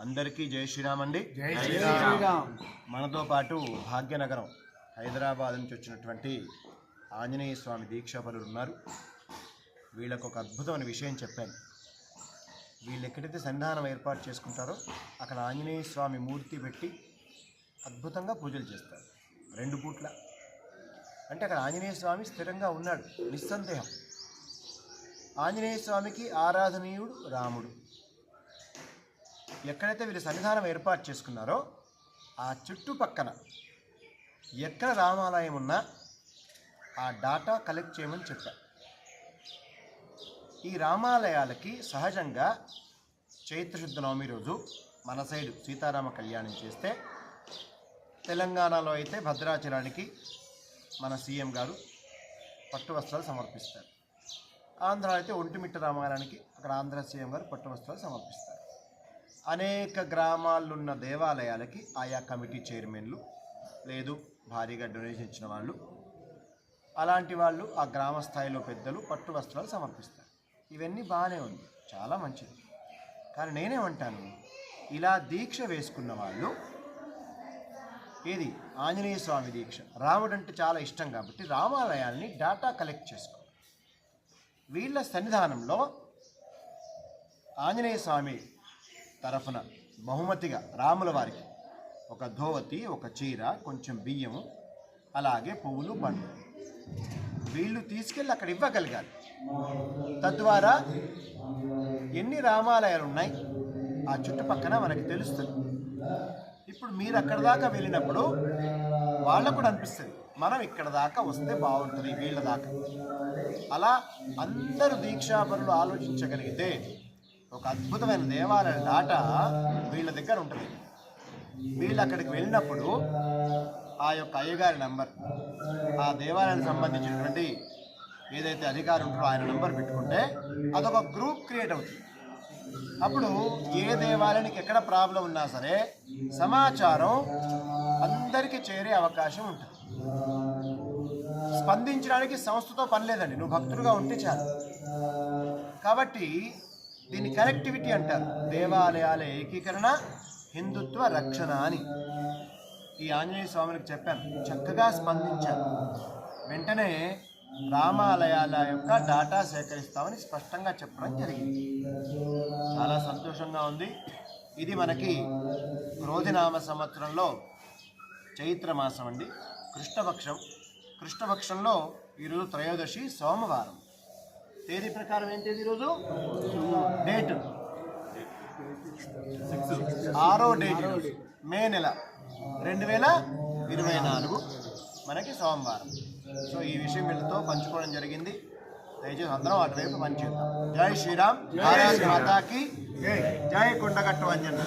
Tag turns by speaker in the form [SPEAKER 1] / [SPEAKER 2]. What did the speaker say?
[SPEAKER 1] అందరికీ జై శ్రీరామ్ అండి. మనతో పాటు భాగ్యనగరం హైదరాబాద్ నుంచి వచ్చినటువంటి ఆంజనేయ స్వామి దీక్షాపరులు ఉన్నారు. వీళ్ళకు ఒక అద్భుతమైన విషయం చెప్పాను. వీళ్ళు ఎక్కడైతే సన్నిధానం ఏర్పాటు చేసుకుంటారో అక్కడ ఆంజనేయ స్వామి మూర్తి పెట్టి అద్భుతంగా పూజలు చేస్తారు. రెండు పూట్ల. అంటే అక్కడ ఆంజనేయ స్వామి స్థిరంగా ఉన్నాడు. నిస్సందేహం. ఆంజనేయ స్వామికి ఆరాధనీయుడు రాముడు. ఎక్కడైతే వీళ్ళు సన్నిధానం ఏర్పాటు చేసుకున్నారో ఆ చుట్టుపక్కన ఎక్కడ రామాలయం ఉన్నా ఆ డాటా కలెక్ట్ చేయమని చెప్పా. ఈ రామాలయాలకి సహజంగా చైత్రశుద్ధ నవమి రోజు మన సైడు సీతారామ కళ్యాణం చేస్తే తెలంగాణలో అయితే భద్రాచలానికి మన సీఎం గారు పట్టు వస్త్రాలు సమర్పిస్తారు. ఆంధ్ర అయితే ఒంటిమిట్ట రామాలయానికి అక్కడ ఆంధ్ర సీఎం గారు పట్టు వస్త్రాలు సమర్పిస్తారు. అనేక గ్రామాల్లో ఉన్న దేవాలయాలకి ఆయా కమిటీ చైర్మన్లు లేదు భారీగా డొనేషన్ ఇచ్చిన వాళ్ళు. అలాంటి వాళ్ళు ఆ గ్రామ స్థాయిలో పెద్దలు పట్టు వస్త్రాలు సమర్పిస్తారు. ఇవన్నీ బాగానే ఉంది చాలా మంచిది. కానీ నేనేమంటాను ఇలా దీక్ష వేసుకున్న వాళ్ళు ఇది ఆంజనేయ స్వామి దీక్ష. రాముడు అంటే చాలా ఇష్టం కాబట్టి రామాలయాల్ని డాటా కలెక్ట్ చేసుకో వీళ్ళ సన్నిధానంలో ఆంజనేయ స్వామి తరఫున బహుమతిగా రాముల వారికి ఒక ధోవతి ఒక చీర కొంచెం బియ్యము అలాగే పువ్వులు పండ్లు. వీళ్ళు తీసుకెళ్ళి అక్కడ ఇవ్వగలగాలి. తద్వారా ఎన్ని రామాలయాలు ఉన్నాయి ఆ చుట్టుపక్కన మనకి తెలుస్తుంది. ఇప్పుడు మీరు అక్కడ దాకా వెళ్ళినప్పుడు వాళ్ళకు కూడా అనిపిస్తుంది మనం ఇక్కడ దాకా వస్తే బాగుంటుంది వీళ్ళ దాకా. అలా అందరూ దీక్షాపరులు ఆలోచించగలిగితే ఒక అద్భుతమైన దేవాలయ దాట వీళ్ళ దగ్గర ఉంటుంది. వీళ్ళు అక్కడికి వెళ్ళినప్పుడు ఆ యొక్క అయ్యగారి నంబర్ ఆ దేవాలయానికి సంబంధించినటువంటి ఏదైతే అధికారి ఉంటారో ఆయన నంబర్ పెట్టుకుంటే అదొక గ్రూప్ క్రియేట్ అవుతుంది. అప్పుడు ఏ దేవాలయానికి ఎక్కడ ప్రాబ్లం ఉన్నా సరే సమాచారం అందరికీ చేరే అవకాశం ఉంటుంది. స్పందించడానికి సంస్థతో పని లేదండి. నువ్వు భక్తుడుగా ఉంటే చాలు. కాబట్టి దీన్ని కనెక్టివిటీ అంటారు. దేవాలయాల ఏకీకరణ హిందుత్వ రక్షణ అని. ఈ ఆంజనేయ స్వామికి చెప్పాను. చక్కగా స్పందించాను వెంటనే రామాలయాల యొక్క డాటా సేకరిస్తామని స్పష్టంగా చెప్పడం జరిగింది. చాలా సంతోషంగా ఉంది. ఇది మనకి క్రోధినామ సంవత్సరంలో చైత్రమాసం అండి. కృష్ణపక్షం. కృష్ణపక్షంలో ఈరోజు త్రయోదశి సోమవారం. తేదీ ప్రకారం ఏంటి ఈరోజు? డేట్. ఆరో డేట్. మే నెల రెండు వేల ఇరవై నాలుగు. మనకి సోమవారం. సో ఈ విషయం వీళ్ళతో పంచుకోవడం జరిగింది. దయచేసి అందరం అటువైపు పనిచేద్దాం జై శ్రీరామ్. భారత్ మాతాకి జై. కొండగట్టు అంజన్